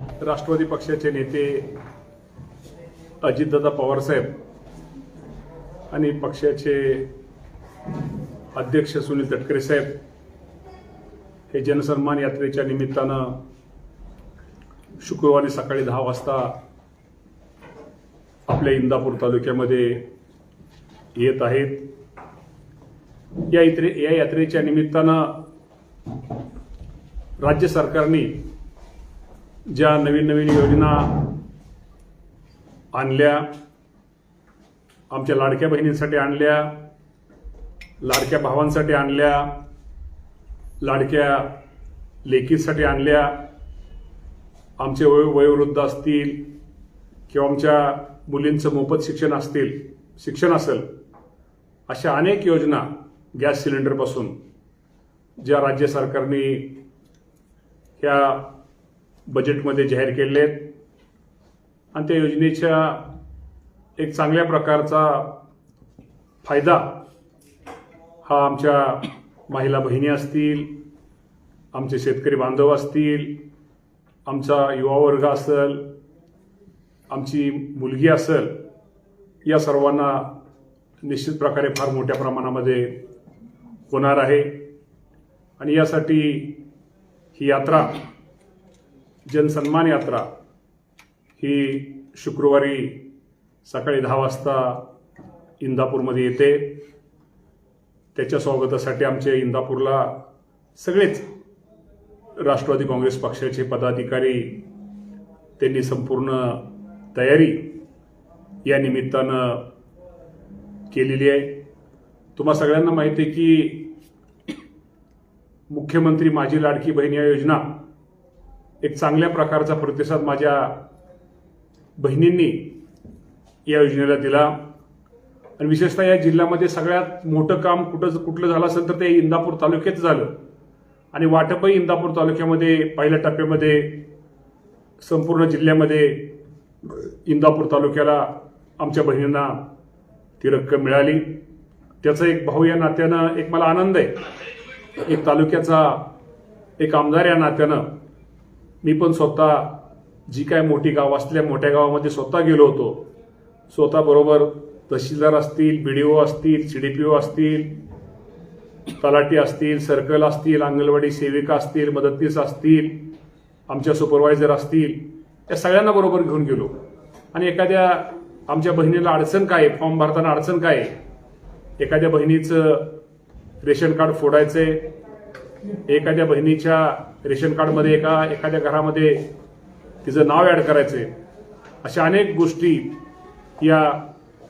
राष्ट्रवादी पक्षाचे नेते अजितदादा पवारसाहेब आणि पक्षाचे अध्यक्ष सुनील तटकरे साहेब हे जनसन्मान यात्रेच्या निमित्तानं शुक्रवारी सकाळी दहा वाजता आपल्या इंदापूर तालुक्यामध्ये येत आहेत. या इत्रे या यात्रेच्या निमित्तानं राज्य सरकारने ज्या नवीन नवीन योजना आणल्या आमच्या लाडक्या बहिणींसाठी आणल्या लाडक्या भावांसाठी आणल्या लाडक्या लेकीसाठी आणल्या आमचे वय वयोवृद्ध असतील किंवा आमच्या मुलींचं मोफत शिक्षण असतील शिक्षण असेल अशा अनेक योजना गॅस सिलेंडरपासून ज्या राज्य सरकारने ह्या बजेटमध्ये जाहीर केले आहेत. आणि त्या योजनेच्या एक चांगल्या प्रकारचा फायदा हा आमच्या महिला बहिणी असतील आमचे शेतकरी बांधव असतील आमचा युवा वर्ग असेल आमची मुलगी असेल या सर्वांना निश्चित प्रकारे फार मोठ्या प्रमाणामध्ये होणार आहे. आणि यासाठी ही यात्रा जनसन्मान यात्रा ही शुक्रवारी सकाळी दहा वाजता इंदापूरमध्ये येते. त्याच्या स्वागतासाठी आमचे इंदापूरला सगळेच राष्ट्रवादी काँग्रेस पक्षाचे पदाधिकारी त्यांनी संपूर्ण तयारी या निमित्तानं केलेली आहे. तुम्हा सगळ्यांना माहिती आहे की मुख्यमंत्री माझी लाडकी बहीण या योजना एक चांगल्या प्रकारचा प्रतिसाद माझ्या बहिणींनी या योजनेला दिला. आणि विशेषतः या जिल्ह्यामध्ये सगळ्यात मोठं काम कुठं कुठलं झालं असेल तर ते इंदापूर तालुक्यात झालं. आणि वाटपही इंदापूर तालुक्यामध्ये पहिल्या टप्प्यामध्ये संपूर्ण जिल्ह्यामध्ये इंदापूर तालुक्याला आमच्या बहिणींना ती रक्कम मिळाली. त्याचा एक भाऊ या नात्यानं एक मला आनंद आहे. एक तालुक्याचा एक आमदार या नात्यानं मी पण स्वतः जी काय मोठी गाव असल्या मोठ्या गावामध्ये स्वतः गेलो होतो. स्वतः बरोबर तहसीलदार असतील बी डी ओ असतील सी डी पी ओ असतील तलाठी असतील सर्कल असतील अंगणवाडी सेविका असतील मदतनीस असतील आमच्या सुपरवायझर असतील या सगळ्यांना बरोबर घेऊन गेलो. आणि एखाद्या आमच्या बहिणीला अडचण काय आहे? फॉर्म भरताना अडचण काय आहे? एखाद्या बहिणीचं रेशन कार्ड फोडायचं आहे एखाद्या बहिणीच्या रेशन कार्डमध्ये एका एखाद्या घरामध्ये तिचं नाव ॲड करायचं आहे अशा अनेक गोष्टी या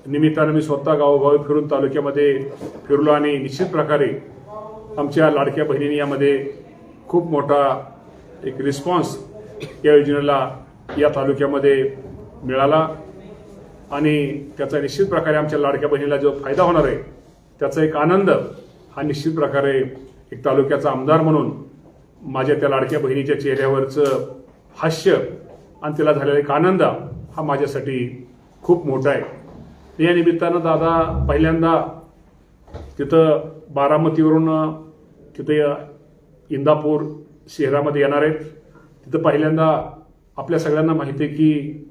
निमित्तानं मी स्वतः गावोगावी फिरून तालुक्यामध्ये फिरलो आणि निश्चित प्रकारे आमच्या लाडक्या बहिणींनी यामध्ये खूप मोठा एक रिस्पॉन्स या योजनेला या तालुक्यामध्ये मिळाला. आणि त्याचा निश्चित प्रकारे आमच्या लाडक्या बहिणीला जो फायदा होणार आहे त्याचा एक आनंद हा निश्चित प्रकारे एक तालुक्याचा आमदार म्हणून माझ्या त्या लाडक्या बहिणीच्या चेहऱ्यावरचं हास्य आणि तिला झालेला एक आनंद हा माझ्यासाठी खूप मोठा आहे. या निमित्तानं दादा पहिल्यांदा तिथं बारामतीवरून तिथे इंदापूर शहरामध्ये येणार आहेत. तिथं पहिल्यांदा आपल्या सगळ्यांना माहिती आहे की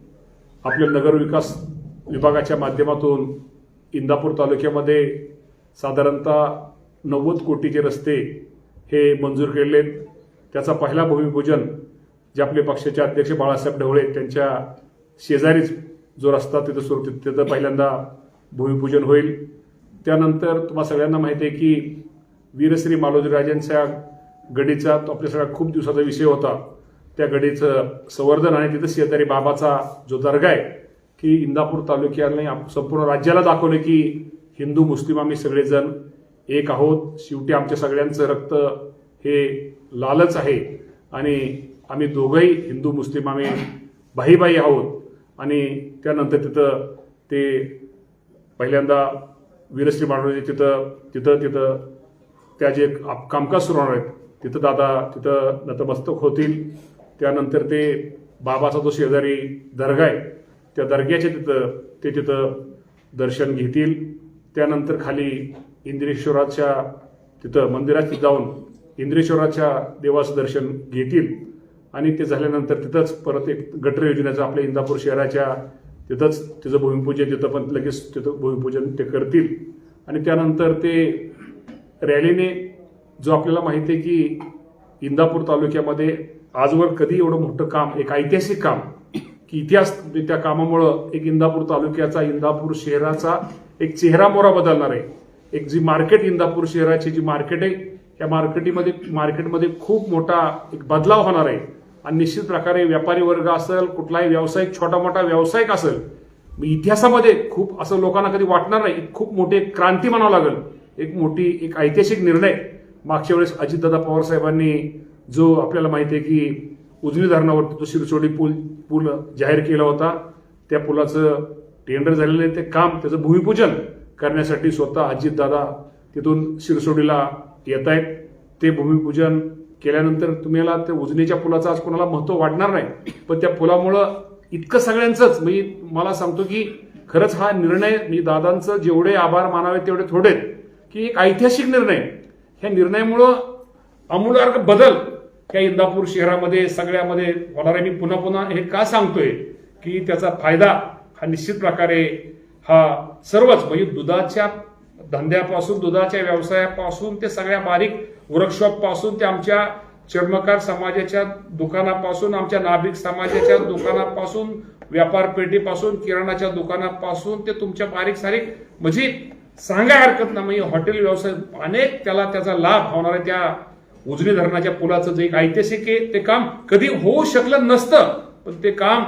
आपल्या नगरविकास विभागाच्या माध्यमातून इंदापूर तालुक्यामध्ये साधारणतः नव्वद कोटीचे रस्ते हे मंजूर केलेले आहेत त्याचा पहिला भूमिपूजन जे आपले पक्षाचे अध्यक्ष बाळासाहेब ढवळे त्यांच्या शेजारीच जो रस्ता तिथं सुरू तिथं पहिल्यांदा भूमिपूजन होईल. त्यानंतर तुम्हाला सगळ्यांना माहिती आहे की वीरश्री मालोजीराजांच्या गडीचा तो आपल्या सगळ्या खूप दिवसाचा विषय होता. त्या गडीचं संवर्धन आणि तिथं शेजारी बाबाचा जो दर्गा आहे की इंदापूर तालुक्याने संपूर्ण राज्याला दाखवलं की हिंदू मुस्लिम आम्ही सगळेजण एक आहोत. शेवटी आमच्या सगळ्यांचं रक्त हे लालच आहे. आणि आम्ही दोघंही हिंदू मुस्लिम आम्ही भाईबाई आहोत. आणि त्यानंतर तिथं ते पहिल्यांदा वीरश्री मांडवले तिथं तिथं तिथं त्या जे आप- कामकाज सुरू होणार आहेत तिथं दादा तिथं नतमस्तक होतील. त्यानंतर ते बाबाचा जो शेजारी दर्गा आहे त्या दर्ग्याच्या तिथं ते तिथं दर्शन घेतील. त्यानंतर खाली इंद्रेश्वराच्या तिथं मंदिरात जाऊन इंद्रेश्वराच्या देवाचं दर्शन घेतील. आणि ते झाल्यानंतर तिथंच परत एक गटर योजनेचं आपल्या इंदापूर शहराच्या तिथंच तिचं भूमिपूजन तिथं पण लगेच तिथं भूमिपूजन ते करतील. आणि त्यानंतर ते रॅलीने जो आपल्याला माहिती आहे की इंदापूर तालुक्यामध्ये आजवर कधी एवढं मोठं काम एक ऐतिहासिक काम की इतिहास त्या कामामुळं एक इंदापूर तालुक्याचा इंदापूर शहराचा एक चेहरामोरा बदलणार आहे. एक जी मार्केट इंदापूर शहराची जी मार्केट आहे त्या मार्केटीमध्ये मार्केटमध्ये खूप मोठा एक बदलाव होणार आहे. आणि निश्चित प्रकारे व्यापारी वर्ग असेल कुठलाही व्यावसायिक छोटा मोठा व्यावसायिक असेल मग इतिहासामध्ये खूप असं लोकांना कधी वाटणार नाही खूप मोठी एक क्रांती म्हणावं लागेल. एक मोठी एक ऐतिहासिक निर्णय. मागच्या वेळेस अजितदादा पवार साहेबांनी जो आपल्याला माहिती आहे की उजनी धरणावरती तो शिरसोडी पूल पूल जाहीर केला होता त्या पुलाचं टेंडर झालेलं आहे ते काम त्याचं भूमिपूजन. करण्यासाठी स्वतः अजितदादा तिथून शिरसोडीला येत आहेत ते भूमिपूजन केल्यानंतर तुम्हाला त्या उजनीच्या पुलाचं आज कोणाला महत्त्व वाढणार नाही पण त्या पुलामुळं इतकं सगळ्यांचंच मी मला सांगतो की खरंच हा निर्णय मी दादांचं जेवढे आभार मानावे तेवढे थोडे की एक ऐतिहासिक निर्णय. ह्या निर्णयामुळं अमूलार्ग बदल त्या इंदापूर शहरामध्ये सगळ्यामध्ये होणार आहे. मी पुन्हा पुन्हा हे का सांगतोय की त्याचा फायदा हा निश्चित प्रकारे हा सर्वच म्हणजे दुधाच्या धंद्यापासून दुधाच्या व्यवसायापासून ते सगळ्या बारीक वर्कशॉपपासून ते आमच्या चर्मकार समाजाच्या दुकानापासून आमच्या नाभिक समाजाच्या दुकानापासून व्यापार पेठीपासून किराणाच्या दुकानापासून ते तुमच्या बारीक सारीक म्हणजे सांगाय हरकत ना म्हणजे हॉटेल व्यवसाय अनेक त्याला त्याचा लाभ होणार आहे त्या उजनी धरणाच्या पुलाचं जे एक ऐतिहासिक आहे ते काम कधी होऊ शकलं नसतं पण ते काम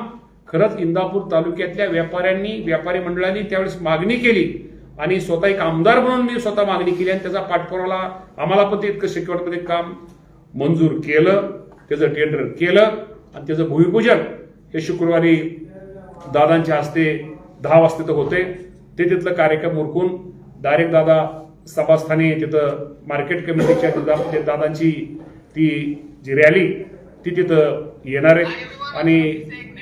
खरंच इंदापूर तालुक्यातल्या व्यापाऱ्यांनी व्यापारी मंडळांनी त्यावेळेस मागणी केली आणि स्वतः एक आमदार म्हणून मी स्वतः मागणी केली आणि त्याचा पाठपुरावा आम्हाला पण ते इतकं शेकवटमध्ये काम मंजूर केलं त्याचं टेंडर केलं आणि त्याचं भूमिपूजन हे शुक्रवारी दादांच्या हस्ते दहा वाजता तर होते. ते तिथलं कार्यक्रम उरकून डायरेक्ट दादा सभास्थानी तिथं मार्केट कमिटीच्या तिथं ते दादांची ती जी रॅली ती तिथं येणार आहे. आणि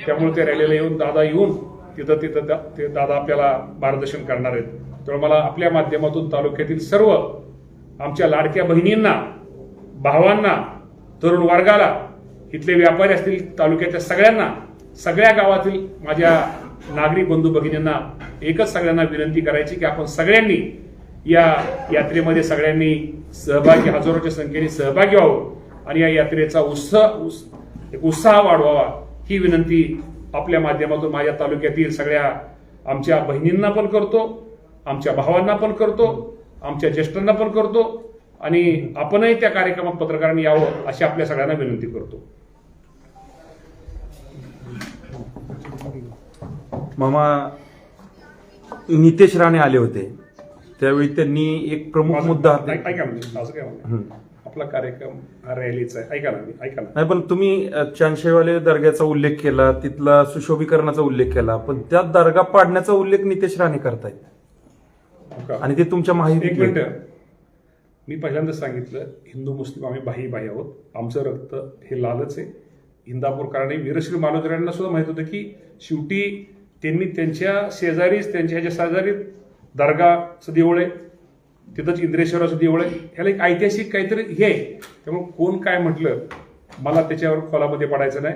त्यामुळे त्या रॅलीला येऊन दादा येऊन तिथं तिथं दा- ते दादा आपल्याला मार्गदर्शन करणार आहेत. त्यामुळे मला आपल्या माध्यमातून तालुक्यातील सर्व आमच्या लाडक्या बहिणींना भावांना तरुण वर्गाला इथले व्यापारी असतील तालुक्याच्या सगळ्यांना सगळ्या गावातील माझ्या नागरिक बंधू भगिनींना एकच सगळ्यांना विनंती करायची की आपण सगळ्यांनी या यात्रेमध्ये सगळ्यांनी सहभागी हजारोच्या संख्येने सहभागी व्हावं आणि या यात्रेचा उत्साह उस- एक उत्साह वाढवावा. ही विनंती आपल्या माध्यमातून माझ्या तालुक्यातील सगळ्या आमच्या बहिणींना पण करतो आमच्या भावांना पण करतो आमच्या ज्येष्ठांना पण करतो आणि आपणही त्या कार्यक्रमात पत्रकारांनी यावं अशी आपल्या सगळ्यांना विनंती करतो. मामा नितेश राणे आले होते. त्यावेळी त्यांनी एक प्रमुख मुद्दा म्हणजे असं काय आपला कार्यक्रम हा रॅलीचा आहे. ऐका ना ऐका ना. नाही पण तुम्ही अ, चांदशेवाले दर्ग्याचा उल्लेख केला तिथला सुशोभीकरणाचा उल्लेख केला पण त्या दर्गा पाडण्याचा उल्लेख नितेश राणे करतायत. हो का? आणि ते तुमच्या एक माहिती मिनिट. मी पहिल्यांदा सांगितलं हिंदू मुस्लिम आम्ही भाई भाई आहोत. आमचं रक्त हे लालच आहे. इंदापूरकरांनी वीरश्री मालोदरांना सुद्धा माहीत होतं की शेवटी त्यांनी त्यांच्या शेजारीच त्यांच्या ह्याच्या शेजारी दर्गाचं देऊळ आहे. तिथंच इंद्रेश्वराचं देऊळ आहे. ह्याला एक ऐतिहासिक काहीतरी हे आहे. त्यामुळे कोण काय म्हटलं मला त्याच्यावर खोलामध्ये पडायचं नाही.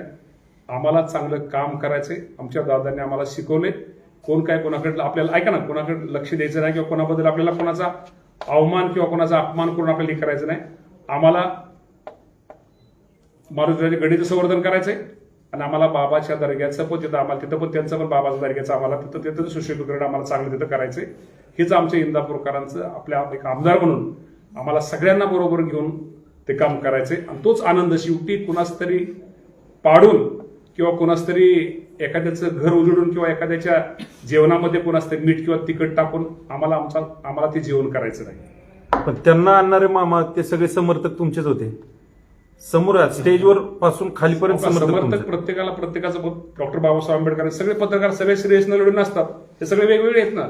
आम्हाला चांगलं काम करायचंय. आमच्या दादांनी आम्हाला शिकवले. कोण काय कोणाकडे आपल्याला ऐका ना कोणाकडे लक्ष द्यायचं नाही किंवा कोणाबद्दल आपल्याला कोणाचा अवमान किंवा कोणाचा अपमान करून आपल्याला हे करायचं नाही. आम्हाला मारुतीराजे गडीचं संवर्धन करायचंय. आणि आम्हाला बाबाच्या दर्ग्याचं पण तिथं आम्हाला तिथं पण त्यांचं पण बाबाच्या दर्ग्याचं आम्हाला तिथं तिथं सुशोभीकरण आम्हाला चांगलं तिथं करायचंय. हेच आमच्या इंदापूरकरांचं आपल्या एक आमदार म्हणून आम्हाला सगळ्यांना बरोबर घेऊन ते काम करायचंय आणि तोच आनंद शेवटी कुणाच तरी पाडून किंवा कुणाच तरी एखाद्याचं घर उजडून किंवा एखाद्याच्या जेवणामध्ये कुणाच तरी मीठ किंवा तिखट टाकून आम्हाला आमचा आम्हाला ते जेवण करायचं नाही. पण त्यांना आणणारे मामा ते सगळे समर्थक तुमचेच होते. समोर स्टेजवर पासून खालीपर्यंत समर्थक समर्थक. प्रत्येकाला प्रत्येकाचं डॉक्टर बाबासाहेब आंबेडकर सगळे पत्रकार सगळे श्रेयस नसतात. ते सगळे वेगवेगळे आहेत ना.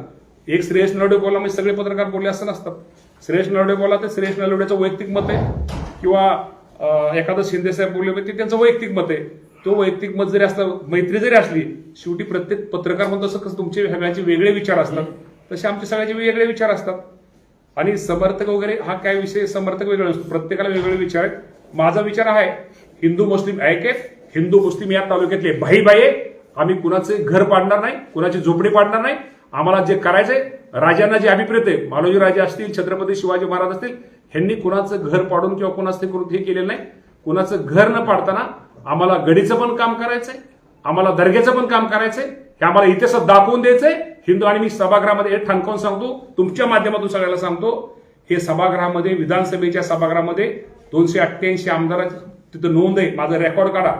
एक श्रेयस नलवडे बोला म्हणजे सगळे पत्रकार बोलले असं नसतात श्रेयस नलवडे बोला ते श्रेयस नलवडेचं वैयक्तिक मत आहे. किंवा एखादं शिंदे साहेब बोलले म्हणजे ते त्यांचं वैयक्तिक मत आहे. तो वैयक्तिक मत जरी असलं मैत्री जरी असली शेवटी प्रत्येक पत्रकार म्हणतो तसं कसं तुमचे सगळ्यांचे वेगळे विचार असतात. तसे आमचे सगळ्यांचे वेगळे विचार असतात. आणि समर्थक वगैरे हा काय विषय? समर्थक वेगळा असतो प्रत्येकाला वेगळे विचार आहेत. माझा विचार आहे हिंदू मुस्लिम ऐकेत हिंदू मुस्लिम या तालुक्यातले भाई भाई आहे. आम्ही कुणाचे घर पाडणार नाही कुणाची झोपडी पाडणार नाही. आम्हाला जे करायचंय राजांना जे अभिप्रेत आहे मालोजी राजे असतील छत्रपती शिवाजी महाराज असतील ह्यांनी कुणाचं घर पाडून किंवा कुणाचं ते करून हे केलेलं नाही. कुणाचं घर न पाडताना आम्हाला गडीचं पण काम करायचंय आम्हाला दर्ग्याचं पण काम करायचंय हे आम्हाला इतिहासात दाखवून द्यायचंय. हिंदू आणि मी सभागृहामध्ये हे ठणकावून सांगतो तुमच्या माध्यमातून सगळ्याला सांगतो हे सभागृहामध्ये विधानसभेच्या सभागृहामध्ये दोनशे अठ्ठ्याऐंशी आमदारांची तिथं नोंद आहे माझं रेकॉर्ड काढा.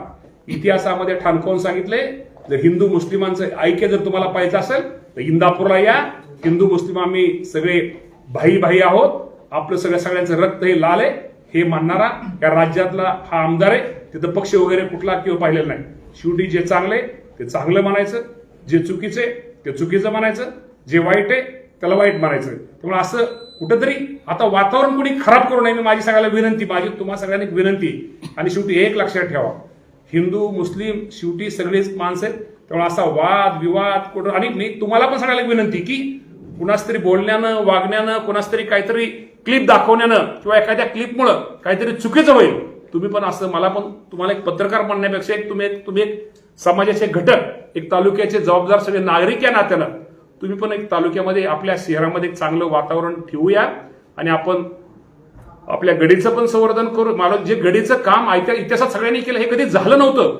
इतिहासामध्ये ठाणकावून सांगितलंय जर हिंदू मुस्लिमांचं ऐक्य जर तुम्हाला पाहिजे असेल तर इंदापूरला या. हिंदू मुस्लिम आम्ही सगळे भाई भाई आहोत. आपलं सगळ्या सगळ्यांचं रक्त हे लाल आहे. हे मानणारा या राज्यातला हा आमदार आहे. तिथं पक्ष वगैरे कुठला किंवा पाहिलेला नाही. शेवटी जे चांगले ते चांगलं म्हणायचं जे चुकीचे ते चुकीचं म्हणायचं जे वाईट आहे त्याला वाईट म्हणायचं त्यामुळे असं कुठंतरी आता वातावरण कोणी खराब करू नये मी माझी सगळ्याला विनंती माझी तुम्हा सगळ्यांनी एक विनंती. आणि शेवटी एक लक्षात ठेवा. हिंदू मुस्लिम शेवटी सगळेच माणसं आहेत. त्यामुळे असा वाद विवाद कुठं आणि मी तुम्हाला पण सगळ्याला विनंती की कुणास तरी बोलण्यानं वागण्यानं कुणास तरी काहीतरी क्लिप दाखवण्यानं किंवा एखाद्या क्लिपमुळं काहीतरी चुकीचं होईल. तुम्ही पण असं मला पण तुम्हाला एक पत्रकार म्हणण्यापेक्षा एक तुम्ही एक तुम्ही एक समाजाचे घटक एक तालुक्याचे जबाबदार सगळे नागरिक या नात्यानं तुम्ही पण एक तालुक्यामध्ये आपल्या शहरामध्ये एक चांगलं वातावरण ठेवूया आणि आपण आपल्या गडीचं पण संवर्धन करू. मला जे गडीचं काम आयत्या इतिहासात सगळ्यांनी केलं हे कधी झालं नव्हतं.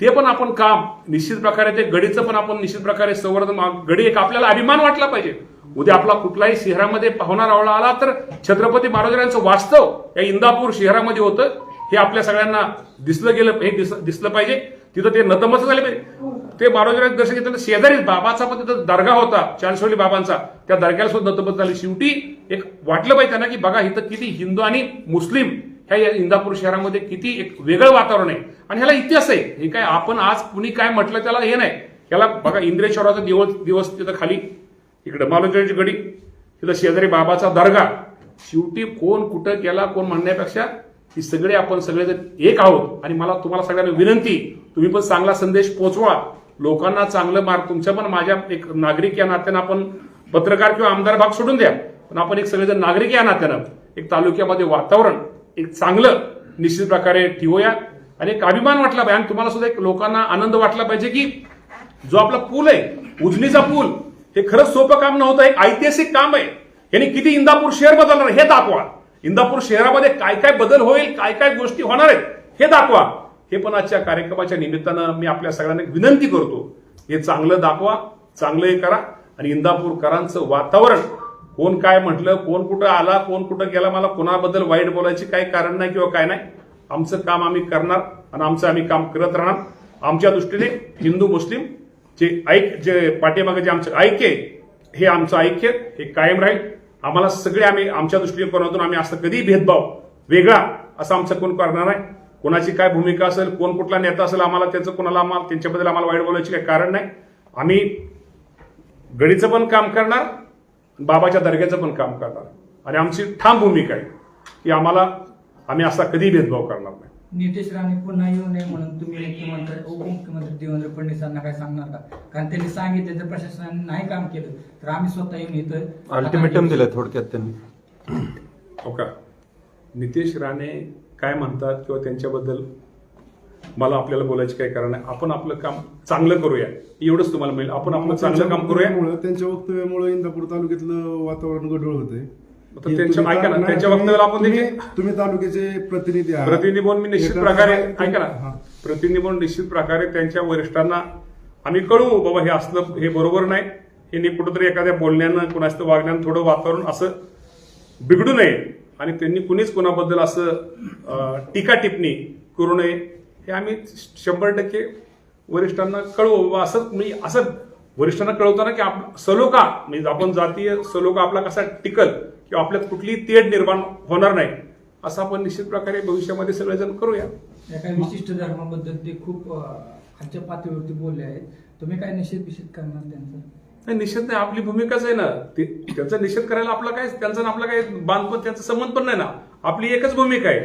ते पण आपण काम निश्चित प्रकारे ते गडीचं पण आपण निश्चित प्रकारे संवर्धन गडी एक आपल्याला अभिमान वाटला पाहिजे. उद्या आपला कुठलाही शहरामध्ये पाहुणा रावळा आला तर छत्रपती महाराजांचं वास्तव या इंदापूर शहरामध्ये होतं. हे आपल्या सगळ्यांना दिसलं गेलं हे दिसलं पाहिजे. तिथं ते नतमस्त झाले पाहिजे. ते महाराजांचं दर्शन घेतलं शेजारीच बाबाचा पण तिथं दर्गा होता चानसोली बाबांचा. त्या दर्ग्याला सुद्धा नतमस्त झाले. शेवटी एक वाटलं पाहिजे त्यांना की बघा इथं किती हिंदू आणि मुस्लिम ह्या इंदापूर शहरामध्ये किती एक वेगळं वातावरण आहे. आणि ह्याला इतिहास आहे. हे काय आपण आज कुणी काय म्हटलं त्याला हे नाही. याला बघा इंद्रेश्वराचा दिवस दिवस तिथं खाली. इकडे मालोजीची गडी. तिथं शेजारी बाबाचा दर्गा. शेवटी कोण कुठं केला कोण म्हणण्यापेक्षा की सगळे आपण सगळेजण एक आहोत. आणि मला तुम्हाला सगळ्यांना विनंती तुम्ही पण चांगला संदेश पोहोचवा लोकांना चांगलं मार्ग तुमच्या पण माझ्या एक नागरिक या नात्यानं आपण पत्रकार किंवा आमदार भाग सोडून द्या. पण आपण एक सगळेजण नागरिक या नात्यानं. एक तालुक्यामध्ये वातावरण. एक चांगलं निश्चित प्रकारे ठेवूया. आणि एक अभिमान वाटला पाहिजे. आणि तुम्हाला सुद्धा एक लोकांना आनंद वाटला पाहिजे की जो आपला पूल आहे उजनीचा पूल हे खरंच सोपं काम नव्हतं. एक ऐतिहासिक काम आहे. यांनी किती इंदापूर शहर बदलणार हे दाखवा. इंदापूर शहरामध्ये काय काय बदल होईल काय काय गोष्टी होणार आहेत हे दाखवा. हे पण आजच्या कार्यक्रमाच्या निमित्तानं मी आपल्या सगळ्यांना विनंती करतो. हे चांगलं दाखवा चांगलं हे करा. आणि इंदापूरकरांचं वातावरण कोण काय म्हटलं कोण कुठं आला कोण कुठं गेला मला कोणाबद्दल वाईट बोलायची काही कारण नाही किंवा काय नाही. आमचं काम आम्ही करणार आणि आमचं आम्ही काम करत राहणार. आमच्या दृष्टीने हिंदू मुस्लिम जे ऐक जे पाठीमागे जे आमचं ऐक्य आहे, हे आमचं ऐक्य हे कायम राहील. आम्हाला सगळे आम्ही आमच्या दृष्टिकोनातून आम्ही असं कधी भेदभाव वेगळा असं आमचं कोण करणार नाही. कोणाची काय भूमिका असेल कोण कुठला नेता असेल आम्हाला त्याचं कोणाला आम्हाला त्यांच्याबद्दल आम्हाला वाईट बोलायची काही कारण नाही. आम्ही गडीचं पण काम करणार बाबाच्या दर्ग्याचं पण काम करणार. आणि आमची ठाम भूमिका आहे की आम्हाला आम्ही असा कधी भेदभाव करणार नाही. नितेश राणे पुन्हा येऊ नये म्हणून तुम्ही मुख्यमंत्री उपमुख्यमंत्री देवेंद्र फडणवीसांना काय सांगणार का? कारण त्यांनी सांगितलं जर प्रशासनाने नाही काम केलं तर आम्ही स्वतः येऊन इथं अल्टिमेटम दिलं थोडक्यात त्यांनी. हो का? नितेश राणे काय म्हणतात किंवा त्यांच्याबद्दल मला आपल्याला बोलायची काही कारण नाही. आपण आपलं काम चांगलं करूया. एवढंच तुम्हाला मिळेल. आपण आपलं चांगलं काम करूया. त्यांच्या वक्तव्यामुळे इंदापूर तालुक्यातलं वातावरण गढूळ होतंय. त्यांच्या- ऐका ना, त्यांच्या वक्तव्याला आपण तुम्ही- देखील- तुम्ही तालुक्याचे प्रतिनिधी प्रतिनिधी म्हणून मी निश्चित प्रकारे ऐका. ना. प्रतिनिधी म्हणून निश्चित प्रकारे त्यांच्या वरिष्ठांना आम्ही कळवू बाबा हे असलं हे बरोबर नाही. हे कुठंतरी एखाद्या बोलण्यानं कुणाचं वागण्यानं थोडं वातावरण असं बिघडू नये. आणि त्यांनी कुणीच कुणाबद्दल असं टीका टिप्पणी करू नये. हे आम्ही शंभर टक्के वरिष्ठांना कळवू. बाबा असं मी असं वरिष्ठांना कळवताना की आप सलोखा म्हणजे आपण जातीय सलोखा आपला कसा टिकल किंवा आपल्यात कुठलीही तेढ निर्माण होणार नाही असं आपण निश्चित प्रकारे भविष्यामध्ये सगळेजण करूया. एका विशिष्ट धर्माबद्दल ते खूप खालच्या पातळीवरती बोलले आहेत. तुम्ही काय निषेध निषेध करणार त्यांचा? नाही निषेध नाही. आपली भूमिकाच आहे ना. ते त्यांचा निषेध करायला आपला काय त्यांचा आपला काय बांधपण त्यांचा संबंध पण नाही ना. आपली एकच भूमिका आहे.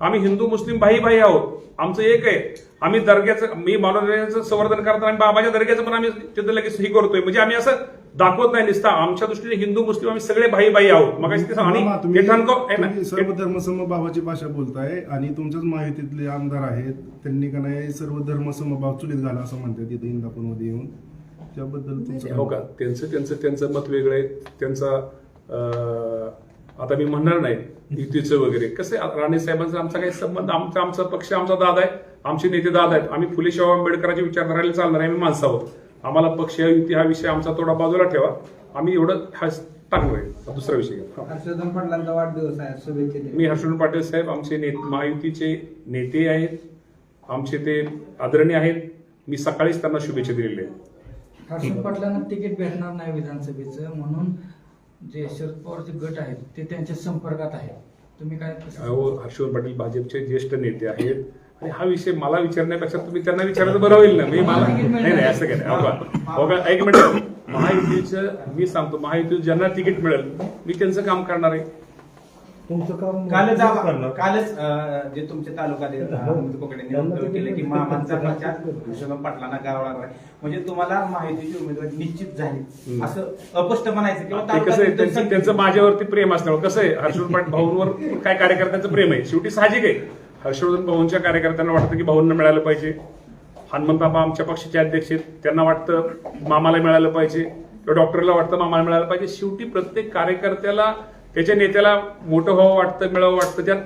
आम्ही हिंदू मुस्लिम भाई भाई आहोत. आमचं एक आहे. आम्ही दर्ग्याचं मी मानवतेचं संवर्धन करताना आम्ही बाबाच्या दर्ग्याचं पण आम्ही तिथं लगेच हे करतोय. म्हणजे आम्ही असं दाखवत नाही नुसतं. आमच्या दृष्टीने हिंदू मुस्लिम आम्ही सगळे भाई भाई आहोत. मग आणि सर्व धर्मसम भावाची भाषा बोलताय आणि तुमच्याच माहितीतले आमदार आहेत. त्यांनी का नाही सर्व धर्मसम भाव चुलीत घाला असं म्हणतात तिथे इंदापूरमध्ये येऊन. त्याबद्दल हो का? त्यांचं त्यांचं त्यांचं मत वेगळं आहे. त्यांचा आता मी म्हणणार नाही युतीचं वगैरे. कसं राणे साहेबांचा आमचा काही संबंध आमचा आमचा पक्ष आमचा दादा आहे आमचे नेते दादा आहेत. आम्ही फुले शाहू आंबेडकरांच्या विचारधाराला चालणार आहे आम्ही माणसं आहोत आम्हाला पक्ष युती हा विषय आमचा थोडा बाजूला ठेवा. आम्ही एवढं हा टाकणार आहे. दुसरा विषय. हर्षवर्धन पाटलांचा वाढदिवस आहे शुभेच्छा. मी हर्षवर्धन पाटील साहेब आमचे ने महायुतीचे नेते आहेत. आमचे ते आदरणीय आहेत. मी सकाळीच त्यांना शुभेच्छा दिलेल्या आहेत. हर्षवर्धन पाटलांना तिकीट भेटणार नाही विधानसभेचं म्हणून जे शरद पवारचे गट आहेत ते त्यांच्या संपर्कात आहेत. तुम्ही काय अहो हर्षवर्धन पाटील भाजपचे ज्येष्ठ नेते आहेत. आणि हा विषय मला विचारण्यापेक्षा तुम्ही त्यांना विचारलं तर बरं होईल ना. मी मला नाही नाही असं काय नाही. का- अहो का, एक मिनिट. महायुतीचं मी सांगतो महायुतीचं ज्यांना तिकीट मिळेल मी त्यांचं काम करणार आहे. कालच आप- कालच अं, जे तुमच्या तालुक्यात अमित कोकडेंनी वक्तव्य केलं की मामांचा प्रचार विश्वनाथ पाटलांना करावा लागला म्हणजे तुम्हाला माहितीची उमेदवारी निश्चित झाली. असं अपष्ट म्हणायचं किंवा ते कसं आहे त्यांचं त्यांचं माझ्यावरती प्रेम असल्यामुळे कसं आहे हर्षवर्धन पाटील भाऊंवर काय कार्यकर्त्यांचं प्रेम आहे? शेवटी साहजिक आहे. हर्षवर्धन भाऊंच्या कार्यकर्त्यांना वाटतं की भाऊंना मिळालं पाहिजे. हनुमंत बाबा आमच्या पक्षाचे अध्यक्ष आहेत. त्यांना वाटतं मामाला मिळालं पाहिजे. किंवा डॉक्टरला वाटतं मामाला मिळालं पाहिजे. शेवटी प्रत्येक कार्यकर्त्याला त्याच्या नेत्याला मोठं व्हावं वाटतं मिळावं वाटतं. त्यात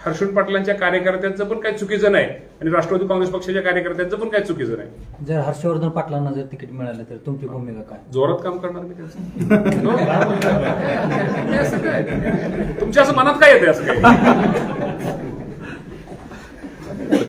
हर्षवर्धन पाटलांच्या कार्यकर्त्यांचं पण काही चुकीचं नाही. आणि राष्ट्रवादी काँग्रेस पक्षाच्या कार्यकर्त्यांचं पण काही चुकीचं नाही. जर हर्षवर्धन पाटलांना जर तिकीट मिळालं तर तुमची भूमिका काय? जोरात काम करणार मी त्याचं. हो. हे असं काय तुमच्या असं मनात काय येते असं काय